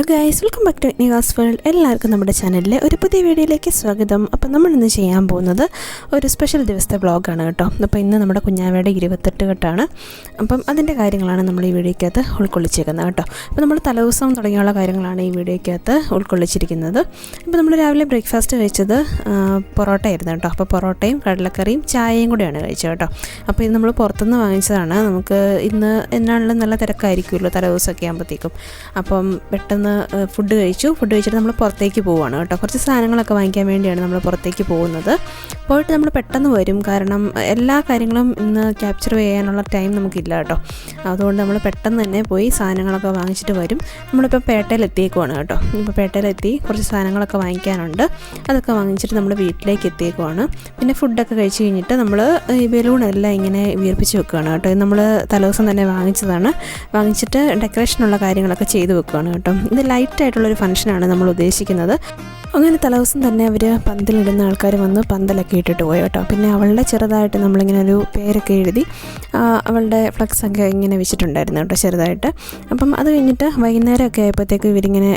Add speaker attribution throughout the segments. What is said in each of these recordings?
Speaker 1: Hello guys welcome back to Nivas world എല്ലാവർക്കും നമ്മുടെ ചാനലിലെ ഒരു പുതിയ വീഡിയോയിലേക്ക് സ്വാഗതം. അപ്പം നമ്മളിന്ന് ചെയ്യാൻ പോകുന്നത് ഒരു സ്പെഷ്യൽ ദിവസത്തെ വ്ളോഗാണ് കേട്ടോ. അപ്പോൾ ഇന്ന് നമ്മുടെ കുഞ്ഞാവയുടെ ഇരുപത്തെട്ട് കെട്ടാണ്. അപ്പം അതിന്റെ കാര്യങ്ങളാണ് നമ്മൾ ഈ വീഡിയോയ്ക്കകത്ത് ഉൾക്കൊള്ളിച്ചേക്കുന്നത് കേട്ടോ. അപ്പോൾ നമ്മൾ തലേദിവസം തുടങ്ങിയുള്ള കാര്യങ്ങളാണ് ഈ വീഡിയോയ്ക്കകത്ത് ഉൾക്കൊള്ളിച്ചിരിക്കുന്നത്. അപ്പോൾ നമ്മൾ രാവിലെ ബ്രേക്ക്ഫാസ്റ്റ് കഴിച്ചത് പൊറോട്ടയായിരുന്നു കേട്ടോ. അപ്പോൾ പൊറോട്ടയും കടലക്കറിയും ചായയും കൂടെയാണ് കഴിച്ചത് കേട്ടോ. അപ്പോൾ ഇത് നമ്മൾ പുറത്തുനിന്ന് വാങ്ങിച്ചതാണ്. നമുക്ക് ഇന്ന് എന്നാണെങ്കിലും നല്ല തിരക്കായിരിക്കുമല്ലോ തലേദിവസമൊക്കെ ആകുമ്പോഴത്തേക്കും. അപ്പം പെട്ടെന്ന് ഫുഡ് കഴിച്ചു. ഫുഡ് കഴിച്ചിട്ട് നമ്മൾ പുറത്തേക്ക് പോവുകയാണ് കേട്ടോ. കുറച്ച് സാധനങ്ങളൊക്കെ വാങ്ങിക്കാൻ വേണ്ടിയാണ് നമ്മൾ പുറത്തേക്ക് പോകുന്നത്. പോയിട്ട് നമ്മൾ പെട്ടെന്ന് വരും. കാരണം എല്ലാ കാര്യങ്ങളും ഇന്ന് ക്യാപ്ചർ ചെയ്യാനുള്ള ടൈം നമുക്കില്ല കേട്ടോ. അതുകൊണ്ട് നമ്മൾ പെട്ടെന്ന് തന്നെ പോയി സാധനങ്ങളൊക്കെ വാങ്ങിച്ചിട്ട് വരും. നമ്മളിപ്പോൾ പേട്ടയിലെത്തിയേക്കുവാണ് കേട്ടോ. ഇപ്പോൾ പേട്ടയിലെത്തി കുറച്ച് സാധനങ്ങളൊക്കെ വാങ്ങിക്കാനുണ്ട്. അതൊക്കെ വാങ്ങിച്ചിട്ട് നമ്മൾ വീട്ടിലേക്ക് എത്തിയേക്കുവാണ്. പിന്നെ ഫുഡൊക്കെ കഴിച്ച് കഴിഞ്ഞിട്ട് നമ്മൾ ഈ ബലൂണെല്ലാം ഇങ്ങനെ വീർപ്പിച്ച് വെക്കുകയാണ് കേട്ടോ. നമ്മൾ തലേ ദിവസം തന്നെ വാങ്ങിച്ചതാണ്. വാങ്ങിച്ചിട്ട് ഡെക്കറേഷനുള്ള കാര്യങ്ങളൊക്കെ ചെയ്ത് വെക്കുകയാണ് കേട്ടോ. ഇത് ലൈറ്റായിട്ടുള്ളൊരു ഫംഗ്ഷനാണ് നമ്മൾ ഉദ്ദേശിക്കുന്നത്. അങ്ങനെ തലേദിവസം തന്നെ അവർ പന്തലിടുന്ന ആൾക്കാർ വന്ന് പന്തലൊക്കെ ഇട്ടിട്ട് പോയി കേട്ടോ. പിന്നെ അവളുടെ ചെറുതായിട്ട് നമ്മളിങ്ങനെ ഒരു പേരൊക്കെ എഴുതി അവളുടെ ഫ്ലക്സ് ഒക്കെ ഇങ്ങനെ വെച്ചിട്ടുണ്ടായിരുന്നു കേട്ടോ ചെറുതായിട്ട്. അപ്പം അത് കഴിഞ്ഞിട്ട് വൈകുന്നേരമൊക്കെ ആയപ്പോഴത്തേക്ക് ഇവരിങ്ങനെ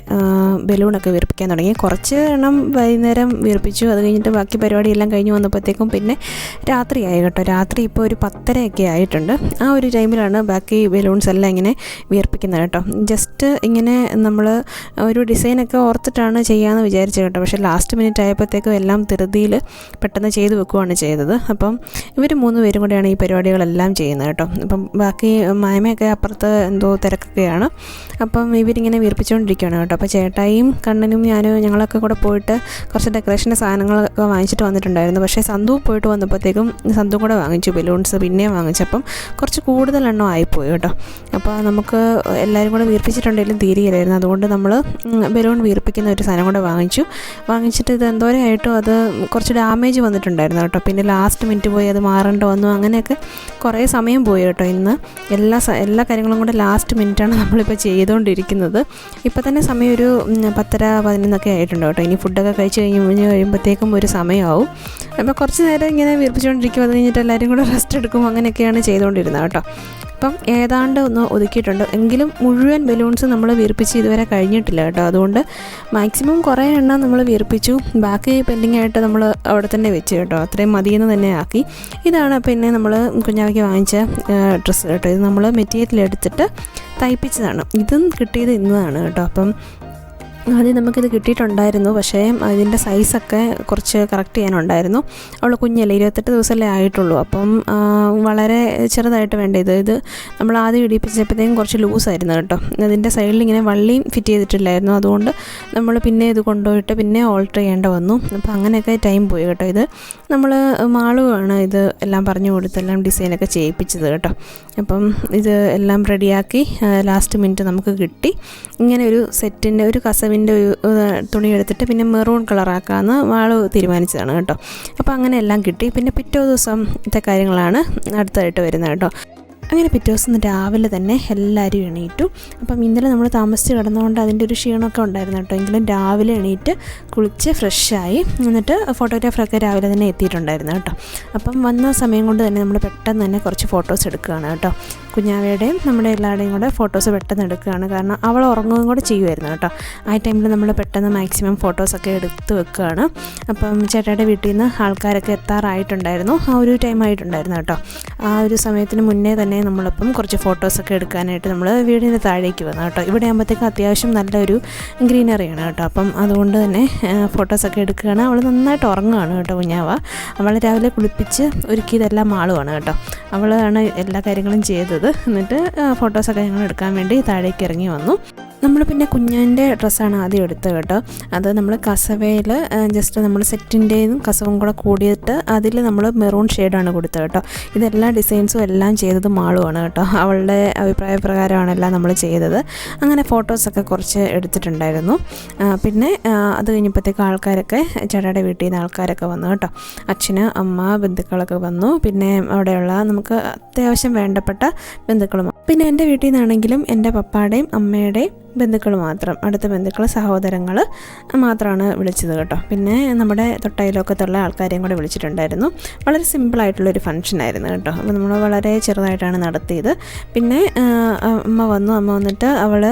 Speaker 1: ബലൂണൊക്കെ വീർപ്പിക്കാൻ തുടങ്ങി. കുറച്ച് എണ്ണം വൈകുന്നേരം വീർപ്പിച്ചു. അത് കഴിഞ്ഞിട്ട് ബാക്കി പരിപാടിയെല്ലാം കഴിഞ്ഞ് വന്നപ്പോഴത്തേക്കും പിന്നെ രാത്രിയായി കേട്ടോ. രാത്രി ഇപ്പോൾ ഒരു പത്തരയൊക്കെ ആയിട്ടുണ്ട്. ആ ഒരു ടൈമിലാണ് ബാക്കി ബലൂൺസ് എല്ലാം ഇങ്ങനെ വീർപ്പിക്കുന്നത് കേട്ടോ. ജസ്റ്റ് ഇങ്ങനെ നമ്മൾ ഒരു ഡിസൈനൊക്കെ ഓർത്തിട്ടാണ് ചെയ്യാമെന്ന് വിചാരിച്ചു കേട്ടോ. പക്ഷേ ലാസ്റ്റ് മിനിറ്റ് ആയപ്പോഴത്തേക്കും എല്ലാം ധൃതിയിൽ പെട്ടെന്ന് ചെയ്തു വെക്കുകയാണ് ചെയ്തത്. അപ്പം ഇവർ മൂന്ന് പേരും കൂടെയാണ് ഈ പരിപാടികളെല്ലാം ചെയ്യുന്നത് കേട്ടോ. അപ്പം ബാക്കി മായമയൊക്കെ അപ്പുറത്ത് എന്തോ തിരക്കൊക്കെയാണ്. അപ്പം ഇവരിങ്ങനെ വീർപ്പിച്ചുകൊണ്ടിരിക്കുകയാണ് കേട്ടോ. അപ്പോൾ ചേട്ടായിയും കണ്ണനും ഞാനും ഞങ്ങളൊക്കെ കൂടെ പോയിട്ട് കുറച്ച് ഡെക്കറേഷന്റെ സാധനങ്ങളൊക്കെ വാങ്ങിച്ചിട്ട് വന്നിട്ടുണ്ടായിരുന്നു. പക്ഷേ സന്തു പോയിട്ട് വന്നപ്പോഴത്തേക്കും സന്തു കൂടെ വാങ്ങിച്ചു ബലൂൺസ് പിന്നെയും വാങ്ങിച്ചപ്പം കുറച്ച് കൂടുതൽ എണ്ണം ആയിപ്പോയി കേട്ടോ. അപ്പോൾ നമുക്ക് എല്ലാവരും കൂടെ വീർപ്പിച്ചിട്ടുണ്ടെങ്കിലും തീരുകയില്ലായിരുന്നു അതുകൊണ്ട് നമ്മൾ ബലൂൺ വീർപ്പിക്കുന്ന ഒരു സാധനം കൂടെ വാങ്ങിച്ചു. വാങ്ങിച്ചിട്ട് ഇത് എന്തോരമായിട്ടും അത് കുറച്ച് ഡാമേജ് വന്നിട്ടുണ്ടായിരുന്നു കേട്ടോ. പിന്നെ ലാസ്റ്റ് മിനിറ്റ് പോയി അത് മാറേണ്ട വന്നു. അങ്ങനെയൊക്കെ കുറേ സമയം പോയി കേട്ടോ ഇന്ന്. എല്ലാ എല്ലാ കാര്യങ്ങളും കൂടെ ലാസ്റ്റ് മിനിറ്റാണ് നമ്മളിപ്പോൾ ചെയ്തുകൊണ്ടിരിക്കുന്നത് ഇപ്പോൾ തന്നെ സമയം ഒരു പത്തര പതിനൊന്നൊക്കെ ആയിട്ടുണ്ട് കേട്ടോ. ഇനി ഫുഡൊക്കെ കഴിച്ച് കഴിഞ്ഞ് കഴിയുമ്പോഴത്തേക്കും ഒരു സമയമാവും. അപ്പോൾ കുറച്ച് നേരം ഇങ്ങനെ വീർപ്പിച്ചുകൊണ്ടിരിക്കും അത് കഴിഞ്ഞിട്ട് എല്ലാവരും കൂടെ റെസ്റ്റ് എടുക്കും. അങ്ങനെയൊക്കെയാണ് ചെയ്തുകൊണ്ടിരുന്നത് കേട്ടോ. അപ്പം ഏതാണ്ട് ഒന്ന് ഒതുക്കിയിട്ടുണ്ട്. എങ്കിലും മുഴുവൻ ബലൂൺസ് നമ്മൾ വീർപ്പിച്ച് ഇതുവരെ കഴിഞ്ഞിട്ടില്ല കേട്ടോ. അതുകൊണ്ട് മാക്സിമം കുറേ എണ്ണം നമ്മൾ വീർപ്പിച്ചു. ബാക്കി പെൻഡിങ് ആയിട്ട് നമ്മൾ അവിടെ തന്നെ വെച്ച് കേട്ടോ. അത്രയും മതിയെന്ന് തന്നെ ആക്കി. ഇതാണ് പിന്നെ നമ്മൾ കുഞ്ഞാവയ്ക്ക് വാങ്ങിച്ച ഡ്രസ്സ് കേട്ടോ. ഇത് നമ്മൾ മെറ്റീരിയൽ എടുത്തിട്ട് തയ്പ്പിച്ചതാണ്. ഇതും കിട്ടിയത് ഇന്നതാണ് കേട്ടോ. അപ്പം ആദ്യം നമുക്കിത് കിട്ടിയിട്ടുണ്ടായിരുന്നു. പക്ഷേ അതിന്റെ സൈസൊക്കെ കുറച്ച് കറക്റ്റ് ചെയ്യാനുണ്ടായിരുന്നു. അവൾ കുഞ്ഞല്ലേ ഇരുപത്തെട്ട് ദിവസമല്ലേ ആയിട്ടുള്ളൂ. അപ്പം വളരെ ചെറുതായിട്ട് വേണ്ട ഇത്? ഇത് നമ്മൾ ആദ്യം ഇടിപ്പിച്ചപ്പോഴത്തേക്കും കുറച്ച് ലൂസായിരുന്നു കേട്ടോ. അതിന്റെ സൈഡിൽ ഇങ്ങനെ വള്ളിയും ഫിറ്റ് ചെയ്തിട്ടില്ലായിരുന്നു. അതുകൊണ്ട് നമ്മൾ പിന്നെ ഇത് കൊണ്ടുപോയിട്ട് പിന്നെ ഓൾട്ടർ ചെയ്യേണ്ട വന്നു. അപ്പം അങ്ങനെയൊക്കെ ടൈം പോയി കേട്ടോ ഇത്. നമ്മൾ മാളുവാണ് ഇത് എല്ലാം പറഞ്ഞു കൊടുത്തെല്ലാം ഡിസൈനൊക്കെ ചെയ്യിപ്പിച്ചത് കേട്ടോ. അപ്പം ഇത് എല്ലാം റെഡിയാക്കി ലാസ്റ്റ് മിനിറ്റ് നമുക്ക് കിട്ടി. ഇങ്ങനെ ഒരു സെറ്റിന്റെ ഒരു കസവിന്റെ ഒരു തുണി എടുത്തിട്ട് പിന്നെ മെറൂൺ കളറാക്കാമെന്ന് വാൾ തീരുമാനിച്ചതാണ് കേട്ടോ. അപ്പോൾ അങ്ങനെ എല്ലാം കിട്ടി. പിന്നെ പിറ്റേ ദിവസത്തെ കാര്യങ്ങളാണ് അടുത്തായിട്ട് വരുന്നത് കേട്ടോ. അങ്ങനെ പിറ്റേ ദിവസം രാവിലെ തന്നെ എല്ലാവരും എണീറ്റു. അപ്പം ഇന്നലെ നമ്മൾ താമസിച്ച് കിടന്നുകൊണ്ട് അതിന്റെ ഒരു ക്ഷീണമൊക്കെ ഉണ്ടായിരുന്നു കേട്ടോ. എങ്കിലും രാവിലെ എണീറ്റ് കുളിച്ച് ഫ്രഷായി എന്നിട്ട് ഫോട്ടോഗ്രാഫറൊക്കെ രാവിലെ തന്നെ എത്തിയിട്ടുണ്ടായിരുന്നു കേട്ടോ. അപ്പം വന്ന സമയം കൊണ്ട് തന്നെ നമ്മൾ പെട്ടെന്ന് തന്നെ കുറച്ച് ഫോട്ടോസ് എടുക്കുകയാണ് കേട്ടോ. കുഞ്ഞാവയുടെയും നമ്മുടെ എല്ലാവരുടെയും കൂടെ ഫോട്ടോസ് പെട്ടെന്ന് എടുക്കുകയാണ്. കാരണം അവൾ ഉറങ്ങുകയും കൂടെ ചെയ്യുമായിരുന്നു കേട്ടോ. ആ ടൈമിൽ നമ്മൾ പെട്ടെന്ന് മാക്സിമം ഫോട്ടോസൊക്കെ എടുത്ത് വെക്കുകയാണ്. അപ്പം ചേട്ടായുടെ വീട്ടിൽ നിന്ന് ആൾക്കാരൊക്കെ എത്താറായിട്ടുണ്ടായിരുന്നു. ആ ഒരു ടൈം ആയിട്ടുണ്ടായിരുന്നു കേട്ടോ. ആ ഒരു സമയത്തിന് മുന്നേ തന്നെ നമ്മളിപ്പം കുറച്ച് ഫോട്ടോസൊക്കെ എടുക്കാനായിട്ട് നമ്മൾ വീടിന്റെ താഴേക്ക് വന്നു കേട്ടോ. ഇവിടെ ആകുമ്പോഴത്തേക്ക് അത്യാവശ്യം നല്ലൊരു ഗ്രീനറിയാണ് കേട്ടോ. അപ്പം അതുകൊണ്ട് തന്നെ ഫോട്ടോസൊക്കെ എടുക്കുകയാണ്. അവൾ നന്നായിട്ട് ഉറങ്ങുകയാണ് കേട്ടോ കുഞ്ഞാവ. അവൾ രാവിലെ കുളിപ്പിച്ച് ഒരുക്കിയതെല്ലാം ആളുമാണ് കേട്ടോ. അവളാണ് എല്ലാ കാര്യങ്ങളും ചെയ്തത്. എന്നിട്ട് ഫോട്ടോസൊക്കെ ഞങ്ങൾ എടുക്കാൻ വേണ്ടി താഴേക്ക് ഇറങ്ങി വന്നു. നമ്മൾ പിന്നെ കുഞ്ഞാന്റെ ഡ്രസ്സാണ് ആദ്യം എടുത്തത് കേട്ടോ. അത് നമ്മൾ കസവയിൽ ജസ്റ്റ് നമ്മൾ സെറ്റിന്റെയും കസവും കൂടെ കൂടിയിട്ട് അതിൽ നമ്മൾ മെറൂൺ ഷെയ്ഡാണ് കൊടുത്തത് കേട്ടോ. ഇതെല്ലാ ഡിസൈൻസും എല്ലാം ചെയ്തത് മാളുമാണ് കേട്ടോ. അവളുടെ അഭിപ്രായ പ്രകാരമാണെല്ലാം നമ്മൾ ചെയ്തത്. അങ്ങനെ ഫോട്ടോസൊക്കെ കുറച്ച് എടുത്തിട്ടുണ്ടായിരുന്നു. പിന്നെ അത് കഴിഞ്ഞപ്പോഴത്തേക്ക് ആൾക്കാരൊക്കെ ചേട്ടയുടെ വീട്ടിൽ നിന്ന് ആൾക്കാരൊക്കെ വന്നു കേട്ടോ. അച്ഛന് അമ്മ ബന്ധുക്കളൊക്കെ വന്നു. പിന്നെ അവിടെയുള്ള നമുക്ക് അത്യാവശ്യം വേണ്ടപ്പെട്ട ബന്ധുക്കളും പിന്നെ എന്റെ വീട്ടിൽ നിന്നാണെങ്കിലും എന്റെ പപ്പായുടെയും അമ്മയുടെയും ബന്ധുക്കൾ മാത്രം അടുത്ത ബന്ധുക്കൾ സഹോദരങ്ങൾ മാത്രമാണ് വിളിച്ചത് കേട്ടോ. പിന്നെ നമ്മുടെ തൊട്ടയിലൊക്കത്തുള്ള ആൾക്കാരെയും കൂടെ വിളിച്ചിട്ടുണ്ടായിരുന്നു. വളരെ സിമ്പിളായിട്ടുള്ളൊരു ഫംഗ്ഷനായിരുന്നു കേട്ടോ. അപ്പോൾ നമ്മൾ വളരെ ചെറുതായിട്ടാണ് നടത്തിയത്. പിന്നെ അമ്മ വന്നു. അമ്മ വന്നിട്ട് അവൾ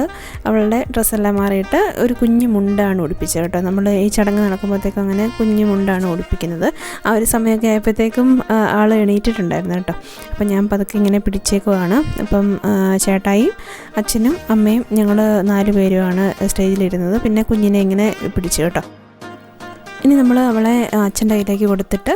Speaker 1: അവളുടെ ഡ്രസ്സെല്ലാം മാറിയിട്ട് ഒരു കുഞ്ഞു മുണ്ടാണ് ഉടുപ്പിച്ചത് കേട്ടോ. നമ്മൾ ഈ ചടങ്ങ് നടക്കുമ്പോഴത്തേക്കും അങ്ങനെ കുഞ്ഞു മുണ്ടാണ് ഉടുപ്പിക്കുന്നത്. ആ ഒരു സമയമൊക്കെ ആയപ്പോഴത്തേക്കും ആൾ എണീറ്റിട്ടുണ്ടായിരുന്നു കേട്ടോ. അപ്പം ഞാൻ പതുക്കെ ഇങ്ങനെ പിടിച്ചേക്കുവാണ്. അപ്പം ചേട്ടായി അച്ഛനും അമ്മയും ഞങ്ങൾ നാല് പേരുമാണ് സ്റ്റേജിലിരുന്നത്. പിന്നെ കുഞ്ഞിനെ ഇങ്ങനെ പിടിച്ചു കേട്ടോ. ഇനി നമ്മൾ അവളെ അച്ഛന്റെ കയ്യിലേക്ക് കൊടുത്തിട്ട്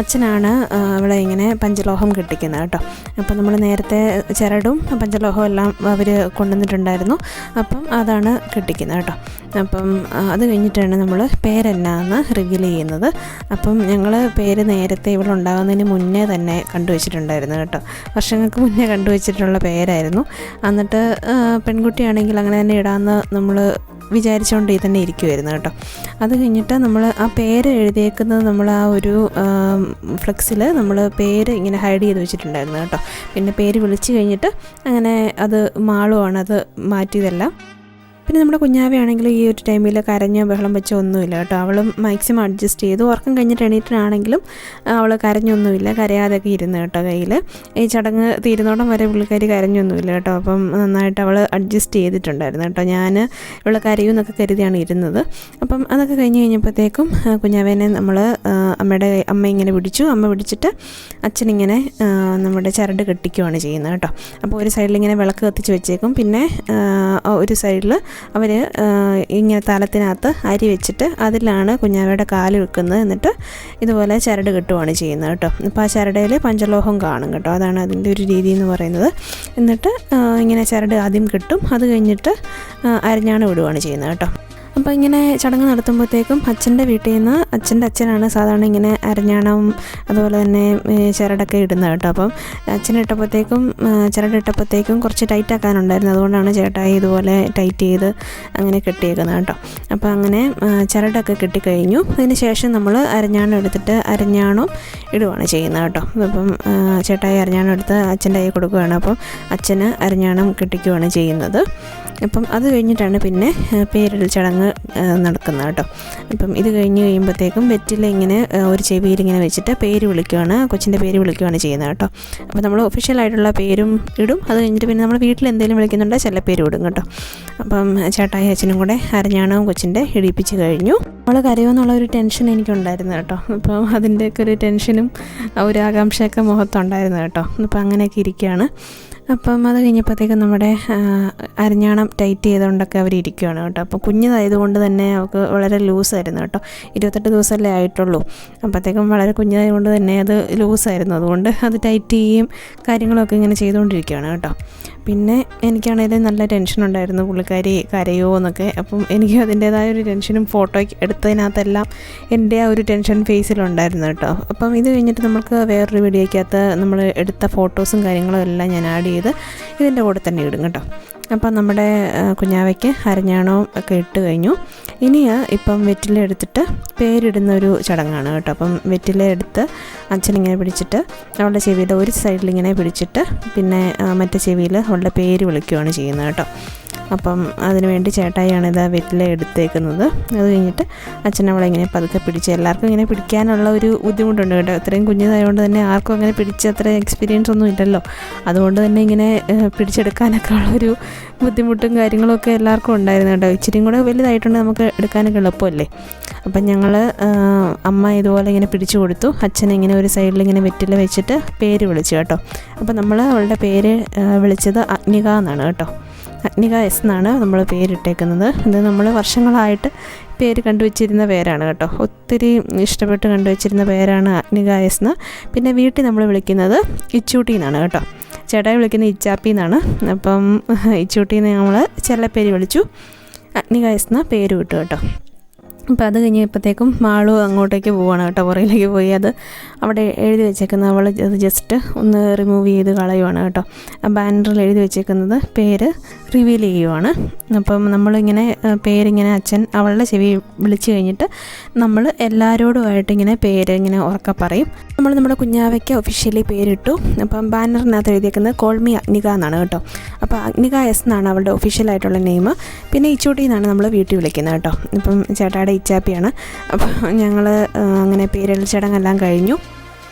Speaker 1: അച്ഛനാണ് അവളെ ഇങ്ങനെ പഞ്ചലോഹം കെട്ടിക്കുന്നത് കേട്ടോ. അപ്പോൾ നമ്മൾ നേരത്തെ ചരടും പഞ്ചലോഹവും എല്ലാം അവർ കൊണ്ടുവന്നിട്ടുണ്ടായിരുന്നു. അപ്പം അതാണ് കെട്ടിക്കുന്നത് കേട്ടോ. അപ്പം അത് കഴിഞ്ഞിട്ടാണ് നമ്മൾ പേരെന്നാന്ന് റിവീൽ ചെയ്യുന്നത്. അപ്പം ഞങ്ങൾ പേര് നേരത്തെ ഇവിടെ ഉണ്ടാകുന്നതിന് മുന്നേ തന്നെ കണ്ടുവച്ചിട്ടുണ്ടായിരുന്നു കേട്ടോ. വർഷങ്ങൾക്ക് മുന്നേ കണ്ടുവച്ചിട്ടുള്ള പേരായിരുന്നു. എന്നിട്ട് പെൺകുട്ടിയാണെങ്കിൽ അങ്ങനെ തന്നെ ഇടാമെന്ന് നമ്മൾ വിചാരിച്ചുകൊണ്ട് തന്നെ ഇരിക്കുമായിരുന്നു കേട്ടോ. അത് കഴിഞ്ഞിട്ട് നമ്മൾ ആ പേര് എഴുതിയേക്കുന്നത് നമ്മൾ ആ ഒരു ഫ്ലെക്സിൽ നമ്മൾ പേര് ഇങ്ങനെ ഹൈഡ് ചെയ്ത് വെച്ചിട്ടുണ്ടായിരുന്നു കേട്ടോ. പിന്നെ പേര് വിളിച്ചു കഴിഞ്ഞിട്ട് അങ്ങനെ അത് മാളുവാണ് അത് മാറ്റിയതെല്ലാം. പിന്നെ നമ്മുടെ കുഞ്ഞാവയാണെങ്കിൽ ഈ ഒരു ടൈമിൽ കരഞ്ഞോ ബഹളം വെച്ചോ ഒന്നുമില്ല കേട്ടോ. അവളും മാക്സിമം അഡ്ജസ്റ്റ് ചെയ്തു. ഉറക്കം കഴിഞ്ഞിട്ട് എണീറ്റിനാണെങ്കിലും അവൾ കരഞ്ഞൊന്നുമില്ല. കരയാതൊക്കെ ഇരുന്ന് കേട്ടോ കയ്യിൽ ഈ ചടങ്ങ് തീരുന്നോടം വരെ പുള്ളിക്കാരി കരഞ്ഞൊന്നുമില്ല കേട്ടോ. അപ്പം നന്നായിട്ട് അവൾ അഡ്ജസ്റ്റ് ചെയ്തിട്ടുണ്ടായിരുന്നു കേട്ടോ. ഞാൻ ഇവൾ കരയൂന്നൊക്കെ കരുതിയാണ് ഇരുന്നത്. അപ്പം അതൊക്കെ കഴിഞ്ഞ് കഴിഞ്ഞപ്പോഴത്തേക്കും കുഞ്ഞാവേനെ നമ്മൾ അമ്മയുടെ അമ്മ ഇങ്ങനെ പിടിച്ചു. അമ്മ പിടിച്ചിട്ട് അച്ഛനിങ്ങനെ നമ്മുടെ ചരട് കെട്ടിക്കുവാണ് ചെയ്യുന്നത് കേട്ടോ. അപ്പോൾ ഒരു സൈഡിൽ ഇങ്ങനെ വിളക്ക് കത്തിച്ച് വെച്ചേക്കും. പിന്നെ ഒരു സൈഡിൽ അവർ ഇങ്ങനെ തലത്തിനകത്ത് അരി വെച്ചിട്ട് അതിലാണ് കുഞ്ഞാവയുടെ കാൽ വെക്കുന്നത് എന്നിട്ട് ഇതുപോലെ ചരട് കെട്ടുവാണ് ചെയ്യുന്നത് കേട്ടോ. അപ്പോൾ ആ ചരടയിൽ പഞ്ചലോഹം കാണും കേട്ടോ. അതാണ് അതിന്റെ ഒരു രീതി എന്ന് പറയുന്നത്. എന്നിട്ട് ഇങ്ങനെ ചരട് ആദ്യം കിട്ടും. അത് കഴിഞ്ഞിട്ട് അരഞ്ഞാണ് വിടുവാണ് ചെയ്യുന്നത് കേട്ടോ. അപ്പോൾ ഇങ്ങനെ ചടങ്ങ് നടത്തുമ്പോഴത്തേക്കും അച്ഛന്റെ വീട്ടിൽ നിന്ന് അച്ഛന്റെ അച്ഛനാണ് സാധാരണ ഇങ്ങനെ അരഞ്ഞാണം അതുപോലെ തന്നെ ചിരടൊക്കെ ഇടുന്നത് കേട്ടോ. അപ്പം അച്ഛനിട്ടപ്പോഴത്തേക്കും ചിരടിട്ടപ്പോഴത്തേക്കും കുറച്ച് ടൈറ്റ് ആക്കാനുണ്ടായിരുന്നു. അതുകൊണ്ടാണ് ചേട്ടായി ഇതുപോലെ ടൈറ്റ് ചെയ്ത് അങ്ങനെ കെട്ടിയേക്കുന്നത് കേട്ടോ. അപ്പോൾ അങ്ങനെ ചിരടൊക്കെ കെട്ടിക്കഴിഞ്ഞു. അതിന് ശേഷം നമ്മൾ അരഞ്ഞാണം എടുത്തിട്ട് അരഞ്ഞാണം ഇടുവാണ് ചെയ്യുന്നത് കേട്ടോ. അപ്പം ചേട്ടായി അരഞ്ഞാണം എടുത്ത് അച്ഛന്റെ കൈ കൊടുക്കുകയാണ്. അപ്പം അച്ഛന് അരഞ്ഞാണം കെട്ടിക്കുകയാണ് ചെയ്യുന്നത്. അപ്പം അത് കഴിഞ്ഞിട്ടാണ് പിന്നെ പേരിടൽ ചടങ്ങ് നടക്കുന്നത് കേട്ടോ. അപ്പം ഇത് കഴിഞ്ഞ് കഴിയുമ്പോഴത്തേക്കും വെറ്റിൽ ഇങ്ങനെ ഒരു ചെവിയിൽ ഇങ്ങനെ വെച്ചിട്ട് പേര് വിളിക്കുകയാണ് കൊച്ചിന്റെ പേര് വിളിക്കുകയാണ് ചെയ്യുന്നത് കേട്ടോ. അപ്പോൾ നമ്മൾ ഒഫീഷ്യലായിട്ടുള്ള പേരും ഇടും. അത് കഴിഞ്ഞിട്ട് പിന്നെ നമ്മൾ വീട്ടിൽ എന്തെങ്കിലും വിളിക്കുന്നുണ്ടോ ചില പേര് ഇടും കേട്ടോ. അപ്പം ചേട്ടായി അച്ഛനും കൂടെ അരഞ്ഞാണവും കൊച്ചിന്റെ ഇടിപ്പിച്ച് കഴിഞ്ഞു. നമ്മൾ കരയുമെന്നുള്ള ഒരു ടെൻഷൻ എനിക്കുണ്ടായിരുന്നു കേട്ടോ. അപ്പം അതിന്റെയൊക്കെ ഒരു ടെൻഷനും ഒരു ആകാംക്ഷയൊക്കെ മുഖത്തുണ്ടായിരുന്നു കേട്ടോ. അപ്പം അങ്ങനെയൊക്കെ ഇരിക്കുകയാണ്. അപ്പം അത് കഴിഞ്ഞപ്പോഴത്തേക്കും നമ്മുടെ അരഞ്ഞാണം ടൈറ്റ് ചെയ്തുകൊണ്ടൊക്കെ അവർ ഇരിക്കുകയാണ് കേട്ടോ. അപ്പോൾ കുഞ്ഞതായതുകൊണ്ട് തന്നെ അവൾക്ക് വളരെ ലൂസായിരുന്നു കേട്ടോ. ഇരുപത്തെട്ട് ദിവസമല്ലേ ആയിട്ടുള്ളൂ. അപ്പോഴത്തേക്കും വളരെ കുഞ്ഞതായതുകൊണ്ട് തന്നെ അത് ലൂസായിരുന്നു അതുകൊണ്ട് അത് ടൈറ്റ് ചെയ്യുകയും കാര്യങ്ങളൊക്കെ ഇങ്ങനെ ചെയ്തുകൊണ്ടിരിക്കുകയാണ് കേട്ടോ. പിന്നെ എനിക്കാണെങ്കിലും നല്ല ടെൻഷൻ ഉണ്ടായിരുന്നു പുള്ളിക്കാരി കരയോ എന്നൊക്കെ. അപ്പം എനിക്ക് അതിന്റേതായ ഒരു ടെൻഷനും ഫോട്ടോ എടുത്തതിനകത്തെല്ലാം എന്റെ ആ ഒരു ടെൻഷൻ ഫേസിലുണ്ടായിരുന്നു കേട്ടോ. അപ്പം ഇത് കഴിഞ്ഞിട്ട് നമുക്ക് വേറൊരു വീഡിയോയ്ക്കകത്ത് നമ്മൾ എടുത്ത ഫോട്ടോസും കാര്യങ്ങളും എല്ലാം ഞാൻ ആഡ് ചെയ്ത് ഇതിന്റെ കൂടെ തന്നെ ഇടും കേട്ടോ. അപ്പം നമ്മുടെ കുഞ്ഞാവയ്ക്ക് അരഞ്ഞാണവും ഒക്കെ ഇട്ട് കഴിഞ്ഞു. ഇനി ഇപ്പം വെറ്റില എടുത്തിട്ട് പേരിടുന്ന ഒരു ചടങ്ങാണ് കേട്ടോ. അപ്പം വെറ്റില എടുത്ത് അച്ഛനിങ്ങനെ പിടിച്ചിട്ട് അവളുടെ ചെവിയുടെ ഒരു സൈഡിൽ ഇങ്ങനെ പിടിച്ചിട്ട് പിന്നെ മറ്റേ ചെവിയിൽ അവളുടെ പേര് വിളിക്കുകയാണ് ചെയ്യുന്നത് കേട്ടോ. അപ്പം അതിനുവേണ്ടി ചേട്ടായിയാണ് ഇത് വെറ്റില എടുത്തേക്കുന്നത്. അത് കഴിഞ്ഞിട്ട് അച്ഛൻ അവളെ ഇങ്ങനെ പതുക്കെ പിടിച്ച് എല്ലാവർക്കും ഇങ്ങനെ പിടിക്കാനുള്ള ഒരു ബുദ്ധിമുട്ടുണ്ട് കേട്ടോ. ഇത്രയും കുഞ്ഞതായതുകൊണ്ട് തന്നെ ആർക്കും അങ്ങനെ പിടിച്ച് അത്ര എക്സ്പീരിയൻസ് ഒന്നും ഇല്ലല്ലോ. അതുകൊണ്ട് തന്നെ ഇങ്ങനെ പിടിച്ചെടുക്കാനൊക്കെ ഉള്ളൊരു ബുദ്ധിമുട്ടും കാര്യങ്ങളൊക്കെ എല്ലാവർക്കും ഉണ്ടായിരുന്നു കേട്ടോ. ഇച്ചിരിയും കൂടെ വലുതായിട്ടുണ്ട് നമുക്ക് എടുക്കാനൊക്കെ എളുപ്പമല്ലേ? അപ്പം ഞങ്ങൾ അമ്മ ഇതുപോലെ ഇങ്ങനെ പിടിച്ചു കൊടുത്തു. അച്ഛനെ ഇങ്ങനെ ഒരു സൈഡിൽ ഇങ്ങനെ വെറ്റില വെച്ചിട്ട് പേര് വിളിച്ചു കേട്ടോ. അപ്പം നമ്മൾ അവളുടെ പേര് വിളിച്ചത് അഗ്നിക എന്നാണ് കേട്ടോ. അഗ്നിക എസ് എന്നാണ് നമ്മൾ പേരിട്ടേക്കുന്നത്. ഇത് നമ്മൾ വർഷങ്ങളായിട്ട് പേര് കണ്ടുവച്ചിരുന്ന പേരാണ് കേട്ടോ. ഒത്തിരി ഇഷ്ടപ്പെട്ട് കണ്ടുവച്ചിരുന്ന പേരാണ് അഗ്നിക എസ് എന്ന് പിന്നെ വീട്ടിൽ നമ്മൾ വിളിക്കുന്നത് ഇച്ചൂട്ടി എന്നാണ് കേട്ടോ. ചേട്ടായി വിളിക്കുന്നത് ഇച്ചാപ്പി എന്നാണ് അപ്പം ഇച്ചൂട്ടി എന്ന് നമ്മൾ ചെല്ലപ്പേര് വിളിച്ചു. അഗ്നിക എസ് എന്ന പേര് വിട്ടു കേട്ടോ. അപ്പോൾ അത് കഴിഞ്ഞപ്പോഴത്തേക്കും മാളു അങ്ങോട്ടേക്ക് പോവുകയാണ് കേട്ടോ പുറയിലേക്ക് പോയി. അത് അവിടെ എഴുതി വെച്ചേക്കുന്നത് അവൾ അത് ജസ്റ്റ് ഒന്ന് റിമൂവ് ചെയ്ത് കളയുവാണ് കേട്ടോ. ആ ബാനറിൽ എഴുതി വെച്ചേക്കുന്നത് പേര് റിവീൽ ചെയ്യുവാണ്. അപ്പം നമ്മളിങ്ങനെ പേരിങ്ങനെ അച്ഛൻ അവളുടെ ചെവി വിളിച്ചു കഴിഞ്ഞിട്ട് നമ്മൾ എല്ലാവരോടുമായിട്ട് ഇങ്ങനെ പേര് ഇങ്ങനെ ഉറക്കെ പറയും. നമ്മൾ നമ്മുടെ കുഞ്ഞാവയ്ക്ക് ഒഫീഷ്യലി പേരിട്ടു. അപ്പം ബാനറിനകത്ത് എഴുതിയേക്കുന്നത് കോൾമി അഗ്നിക എന്നാണ് കേട്ടോ. അപ്പോൾ അഗ്നിക എസ് എന്നാണ് അവളുടെ ഒഫീഷ്യലായിട്ടുള്ള നെയിം പിന്നെ ഇച്ചൂട്ടി എന്നാണ് നമ്മൾ വീട്ടിൽ വിളിക്കുന്നത് കേട്ടോ. ഇപ്പം ചേട്ടായുടെ ഇച്ചാപ്പിയാണ് അപ്പോൾ ഞങ്ങൾ അങ്ങനെ പേരൽ ചടങ്ങെല്ലാം കഴിഞ്ഞു.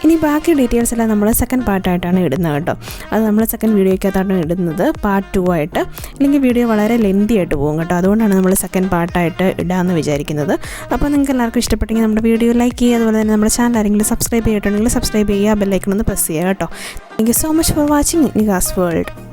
Speaker 1: ഇനി ബാക്കി ഡീറ്റെയിൽസ് എല്ലാം നമ്മൾ സെക്കൻഡ് പാർട്ടായിട്ടാണ് ഇടുന്നത് കേട്ടോ. അത് നമ്മൾ സെക്കൻഡ് വീഡിയോയ്ക്കകത്താണ് ഇടുന്നത് പാർട്ട് ടു ആയിട്ട്. അല്ലെങ്കിൽ വീഡിയോ വളരെ ലെന്തി ആയിട്ട് പോകും കേട്ടോ. അതുകൊണ്ടാണ് നമ്മൾ സെക്കൻഡ് പാർട്ടായിട്ട് ഇടാമെന്ന് വിചാരിക്കുന്നത്. അപ്പോൾ നിങ്ങൾക്ക് എല്ലാവർക്കും ഇഷ്ടപ്പെട്ടെങ്കിൽ നമ്മുടെ വീഡിയോ ലൈക്ക് ചെയ്യുക. അതുപോലെ തന്നെ നമ്മുടെ ചാനൽ ആരെങ്കിലും സബ്സ്ക്രൈബ് ചെയ്തിട്ടുണ്ടെങ്കിൽ സബ്സ്ക്രൈബ് ചെയ്യുക. ബെല്ലൈക്കണമെന്ന് പ്രസ് ചെയ്യുക കേട്ടോ. Thank you so much for watching Nivas world